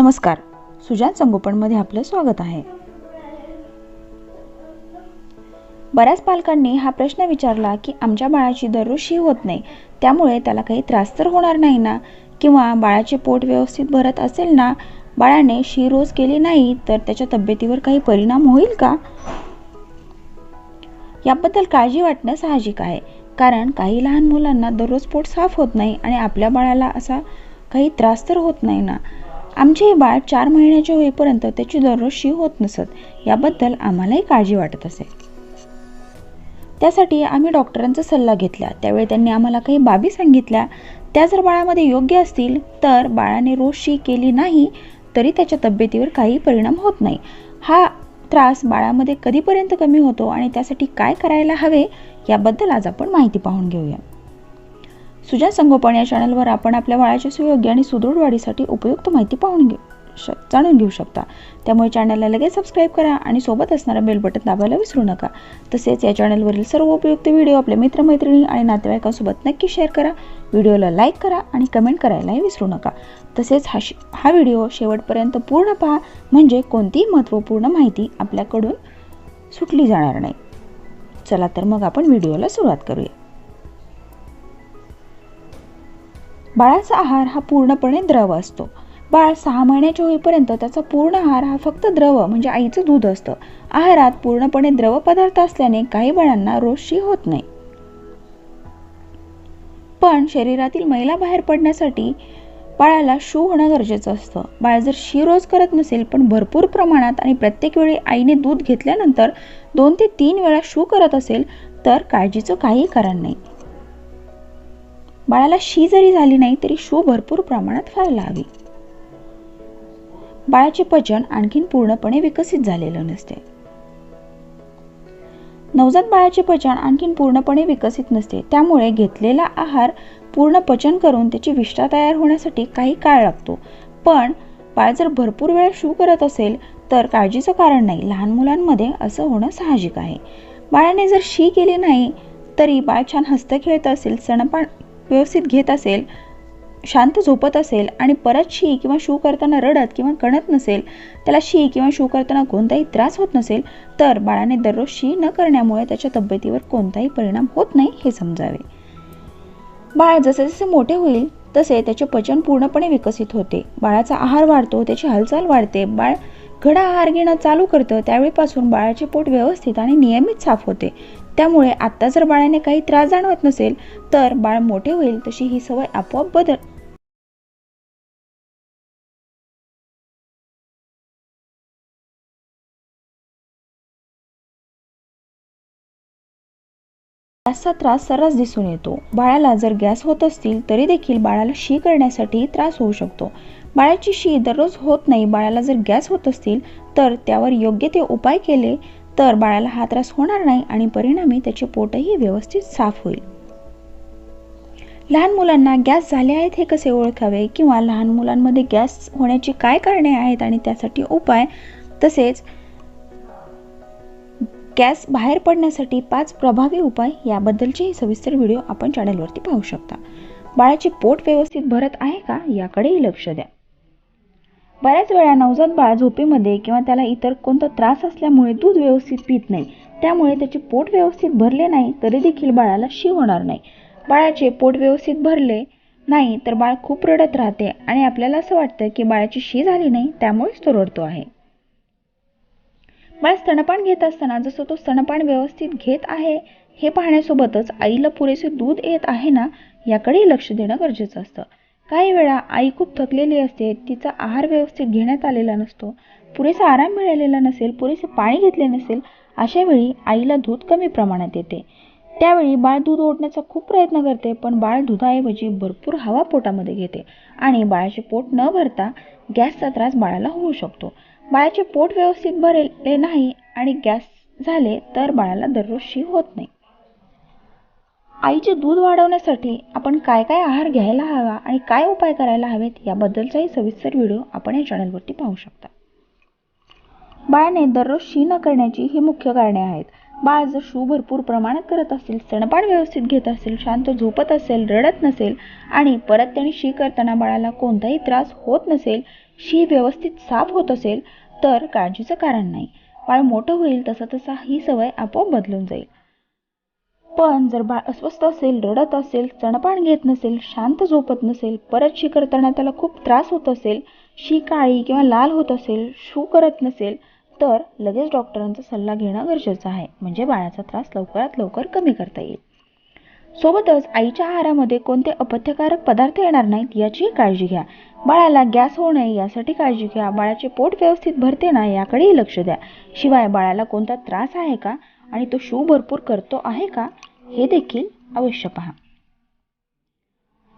नमस्कार. सुजान संगोपनमध्ये आपलं स्वागत आहे. बऱ्याच पालकांनी हा प्रश्न विचारला की आमच्या बाळाची दररोज शी होत नाही त्यामुळे त्याला काही त्रास तर होणार नाही ना? किंवा बाळाचे पोट व्यवस्थित भरत असेल ना बाळाने शी रोज केली नाही तर त्याच्या तब्येतीवर काही परिणाम होईल का? याबद्दल काळजी वाटणं साहजिक आहे. कारण काही लहान मुलांना दररोज पोट साफ होत नाही आणि आपल्या बाळाला असा काही त्रास तर होत नाही ना? आमचे हे बाळ चार महिन्याचे होईपर्यंत त्याची दररोज शी होत नसत याबद्दल आम्हालाही काळजी वाटत असे. त्यासाठी आम्ही डॉक्टरांचा सल्ला घेतला. त्यावेळी त्यांनी आम्हाला काही बाबी सांगितल्या. त्या जर बाळामध्ये योग्य असतील तर बाळाने रोज शी केली नाही तरी त्याच्या तब्येतीवर काही परिणाम होत नाही. हा त्रास बाळामध्ये कधीपर्यंत कमी होतो आणि त्यासाठी काय करायला हवे याबद्दल आज आपण माहिती पाहून घेऊया. सुजान संगोपन या चॅनलवर आपण आपल्या बाळाच्या सुयोग्य आणि सुदृढ वाढीसाठी उपयुक्त माहिती पाहून घेऊ श जाणून घेऊ शकता. त्यामुळे चॅनलला लगेच सबस्क्राईब करा आणि सोबत असणारा बेल बटन दाबायला विसरू नका. तसेच या चॅनलवरील सर्व उपयुक्त व्हिडिओ आपल्या मित्रमैत्रिणी आणि नातेवाईकांसोबत नक्की शेअर करा. व्हिडिओला लाईक करा आणि कमेंट करायलाही विसरू नका. तसेच हा श हा व्हिडिओ शेवटपर्यंत पूर्ण पहा. म्हणजे कोणतीही महत्त्वपूर्ण माहिती आपल्याकडून सुटली जाणार नाही. चला तर मग आपण व्हिडिओला सुरुवात करूया. बाळाचा आहार हा पूर्णपणे द्रव असतो. बाळ सहा महिन्याचे होईपर्यंत त्याचा पूर्ण आहार हा फक्त द्रव म्हणजे आईचं दूध असतं. आहारात पूर्णपणे द्रव पदार्थ असल्याने काही बाळांना रोजशी होत नाही. पण शरीरातील मैला बाहेर पडण्यासाठी बाळाला शू होणं गरजेचं असतं. बाळ जर शी रोज करत नसेल पण भरपूर प्रमाणात आणि प्रत्येक वेळी आईने दूध घेतल्यानंतर दोन ते तीन वेळा शू करत असेल तर काळजीचं काही कारण नाही. बाळाला शी जरी झाली नाही तरी शू भरपूर प्रमाणात व्हायला हवी. बाळाचे पचन आणखीन पूर्णपणे विकसित झालेलं नसते. नवजात बाळाचे पचन आणखीन पूर्णपणे विकसित नसते. त्यामुळे घेतलेला आहार पूर्ण पचन करून त्याची विष्ठा तयार होण्यासाठी काही काळ लागतो. पण बाळ जर भरपूर वेळा शू करत असेल तर काळजीचं कारण नाही. लहान मुलांमध्ये असं होणं साहजिक आहे. बाळाने जर शी केली नाही तरी बाळ छान हस्त खेळत असेल स्तनपान व्यवस्थित घेत असेल शांत झोपत असेल आणि परत शी किंवा शू करताना रडत किंवा कणत नसेल त्याला शी किंवा शू करताना कोणताही त्रास होत नसेल तर बाळाने दररोज शी न करण्यामुळे त्याच्या तब्येतीवर कोणताही परिणाम होत नाही हे समजावे. बाळ जसे जसे मोठे होईल तसे त्याचे पचन पूर्णपणे विकसित होते. बाळाचा आहार वाढतो त्याची हालचाल वाढते. बाळ घडा आहार घेणं चालू करतं. त्यावेळीपासून बाळाचे पोट व्यवस्थित आणि नियमित साफ होते. त्यामुळे आत्ता जर बाळाने काही त्रास जाणवत नसेल तर बाळ मोठे होईल तशी ही सवय आपोआप बदल. गॅसचा त्रास सर्रास दिसून येतो. बाळाला जर गॅस होत असतील तरी देखील बाळाला शी करण्यासाठी त्रास होऊ शकतो. बाळाची शी दररोज होत नाही बाळाला जर गॅस होत असतील तर त्यावर योग्य ते उपाय केले तर बाळाला हा त्रास होणार नाही आणि परिणामी त्याचे पोटही व्यवस्थित साफ होईल. लहान मुलांना गॅस झाले आहेत हे कसे ओळखावे? किंवा लहान मुलांमध्ये गॅस होण्याची काय कारणे आहेत आणि त्यासाठी उपाय? तसेच गॅस बाहेर पडण्यासाठी पाच प्रभावी उपाय याबद्दलचेही सविस्तर व्हिडिओ आपण चॅनलवरती पाहू शकता. बाळाचे पोट व्यवस्थित भरत आहे का? याकडेही लक्ष द्या. बऱ्याच वेळा नवजात बाळ झोपेमध्ये किंवा त्याला इतर कोणता त्रास असल्यामुळे दूध व्यवस्थित पित नाही. त्यामुळे त्याचे पोट व्यवस्थित भरले नाही तरी देखील बाळाला शी होणार नाही. बाळाचे पोट व्यवस्थित भरले नाही तर बाळ खूप रडत राहते आणि आपल्याला असं वाटतं की बाळाची शी झाली नाही त्यामुळेच तो रडतो आहे. बाळ स्तनपान घेत असताना जसं तो स्तनपान व्यवस्थित घेत आहे हे पाहण्यासोबतच आईला पुरेसे दूध येत आहे ना याकडेही लक्ष देणं गरजेचं असतं. काही वेळा आई खूप थकलेली असते तिचा आहार व्यवस्थित घेण्यात आलेला नसतो. पुरेसा आराम मिळालेला नसेल पुरेसे पाणी घेतले नसेल अशा वेळी आईला दूध कमी प्रमाणात येते. त्यावेळी बाळ दूध ओढण्याचा खूप प्रयत्न करते पण बाळ दुधाऐवजी भरपूर हवा पोटामध्ये घेते आणि बाळाचे पोट न भरता गॅसचा त्रास बाळाला होऊ शकतो. बाळाचे पोट व्यवस्थित भरले नाही आणि गॅस झाले तर बाळाला दररोजशी होत नाही. आईचे दूध वाढवण्यासाठी आपण काय काय आहार घ्यायला हवा आणि काय उपाय करायला हवेत याबद्दलचाही सविस्तर व्हिडिओ आपण या चॅनलवरती पाहू शकता. बाळाने दररोज शी न करण्याची ही मुख्य कारणे आहेत. बाळ जर शू भरपूर प्रमाणात करत असेल स्तनपान व्यवस्थित घेत असेल शांत झोपत असेल रडत नसेल आणि परत त्याने शी करताना बाळाला कोणताही त्रास होत नसेल शी व्यवस्थित साफ होत असेल तर काळजीचं कारण नाही. बाळ मोठं होईल तसं तसा ही सवय आपोआप बदलून जाईल. पण जर बाळ अस्वस्थ असेल रडत असेल स्तनपान घेत नसेल शांत झोपत नसेल परत शी करताना त्याला खूप त्रास होत असेल शी काळी किंवा लाल होत असेल शू करत नसेल तर लगेच डॉक्टरांचा सल्ला घेणं गरजेचं आहे. म्हणजे बाळाचा त्रास लवकरात लवकर कमी करता येईल. सोबतच आईच्या आहारामध्ये कोणते अपथ्यकारक पदार्थ येणार नाहीत याचीही काळजी घ्या. बाळाला गॅस होऊ नये यासाठी काळजी घ्या. बाळाचे पोट व्यवस्थित भरते ना याकडेही लक्ष द्या. शिवाय बाळाला कोणता त्रास आहे का? आणि तो शू भरपूर करतो आहे का हे देखील अवश्य पहा.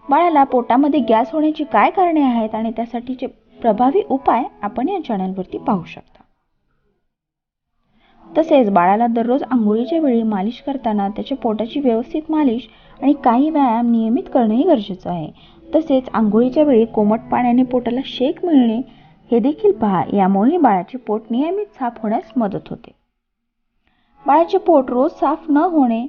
बाळाला पोटामध्ये गॅस होण्याची काय कारणे आहेत आणि त्यासाठीचे प्रभावी उपाय आपण या चॅनलवरती पाहू शकता. तसेच बाळाला दररोज आंघोळीच्या वेळी मालिश करताना त्याच्या पोटाची व्यवस्थित मालिश आणि काही व्यायाम नियमित करणेही गरजेचं आहे. तसेच आंघोळीच्या वेळी कोमट पाण्याने पोटाला शेक मिळणे हे देखील पहा. यामुळे बाळाचे पोट नियमित साफ होण्यास मदत होते. बाळाचे पोट रोज साफ न होणे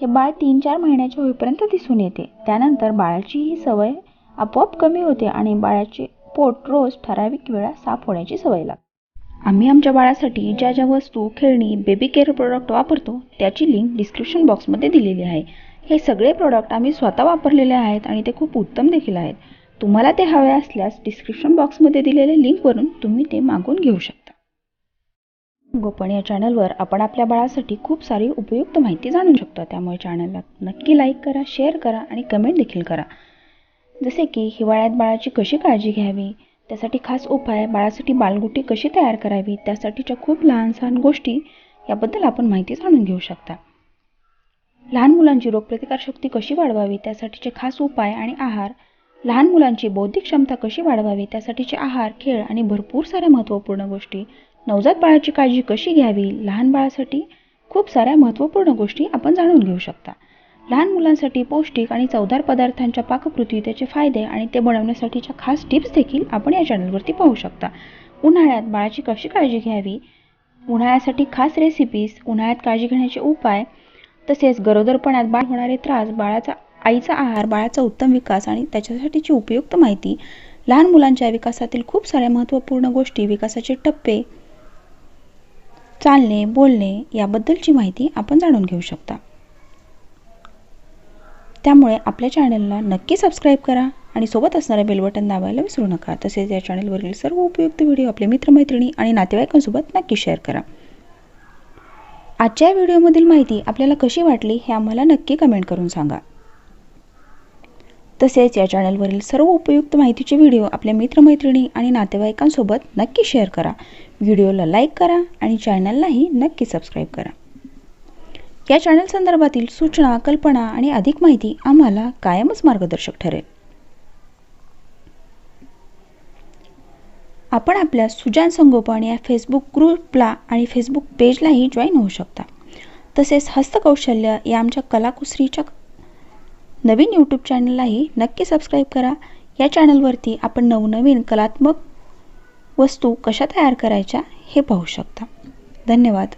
हे बाळ तीन चार महिन्याच्या होईपर्यंत दिसून येते. त्यानंतर बाळाची ही सवय आपोआप कमी होते आणि बाळाचे पोट रोज ठराविक वेळा साफ होण्याची सवय लागते. आम्ही आमच्या बाळासाठी ज्या ज्या वस्तू खेळणी बेबी केअर प्रोडक्ट वापरतो त्याची लिंक डिस्क्रिप्शन बॉक्समध्ये दिलेली आहे. हे सगळे प्रोडक्ट आम्ही स्वतः वापरलेले आहेत आणि ते खूप उत्तम देखील आहेत. तुम्हाला ते हवे असल्यास डिस्क्रिप्शन बॉक्समध्ये दिलेल्या लिंकवरून तुम्ही ते मागून घेऊ शकता. गोपनीय या चॅनलवर आपण आपल्या बाळासाठी खूप सारी उपयुक्त माहिती जाणू शकतो. त्यामुळे चॅनलला नक्की लाईक करा शेअर करा आणि कमेंट देखील करा. जसे की हिवाळ्यात बाळाची कशी काळजी घ्यावी? त्यासाठी खास उपाय बाळासाठी बालगुटी कशी तयार करावी? त्यासाठीच्या खूप लहान सहान गोष्टी याबद्दल आपण माहिती जाणून घेऊ शकता. लहान मुलांची रोगप्रतिकारशक्ती कशी वाढवावी? त्यासाठीचे खास उपाय आणि आहार. लहान मुलांची बौद्धिक क्षमता कशी वाढवावी? त्यासाठीचे आहार खेळ आणि भरपूर साऱ्या महत्त्वपूर्ण गोष्टी. नवजात बाळाची काळजी कशी घ्यावी? लहान बाळासाठी खूप साऱ्या महत्त्वपूर्ण गोष्टी आपण जाणून घेऊ शकता. लहान मुलांसाठी पौष्टिक आणि चवदार पदार्थांच्या पाककृती त्याचे फायदे आणि ते बनवण्यासाठीच्या खास टिप्स देखील आपण या चॅनलवरती पाहू शकता. उन्हाळ्यात बाळाची कशी काळजी घ्यावी? उन्हाळ्यासाठी खास रेसिपीज उन्हाळ्यात काळजी घेण्याचे उपाय तसेच गरोदरपणात बाळ होणारे त्रास बाळाचा आईचा आहार बाळाचा उत्तम विकास आणि त्याच्यासाठीची उपयुक्त माहिती. लहान मुलांच्या विकासातील खूप साऱ्या महत्त्वपूर्ण गोष्टी विकासाचे टप्पे चालणे बोलणे याबद्दलची माहिती आपण जाणून घेऊ शकता. त्यामुळे आपल्या चॅनलला नक्की सबस्क्राईब करा आणि सोबत असणाऱ्या बेल बटन दाबायला विसरू नका. तसेच या चॅनलवरील सर्व उपयुक्त व्हिडिओ आपल्या मित्रमैत्रिणी आणि नातेवाईकांसोबत नक्की शेअर करा. आजच्या व्हिडिओमधील माहिती आपल्याला कशी वाटली हे आम्हाला नक्की कमेंट करून सांगा. तसेच या चॅनलवरील सर्व उपयुक्त माहितीचे व्हिडिओ आपल्या मित्रमैत्रिणी आणि नातेवाईकांसोबत नक्की शेअर करा. व्हिडिओला लाईक करा आणि चॅनललाही नक्की सबस्क्राईब करा. या चॅनल संदर्भातील सूचना कल्पना आणि अधिक माहिती आम्हाला कायमच मार्गदर्शक ठरेल. आपण आपल्या सुजान संगोपन या फेसबुक ग्रुपला आणि फेसबुक पेजलाही जॉईन होऊ शकता. तसेच हस्तकौशल्य या आमच्या कलाकुसरीच्या नवीन यूट्यूब चॅनललाही नक्की सबस्क्राईब करा. या चॅनलवरती आपण नवनवीन कलात्मक वस्तू कशा तयार करायच्या हे पाहू शकता. धन्यवाद.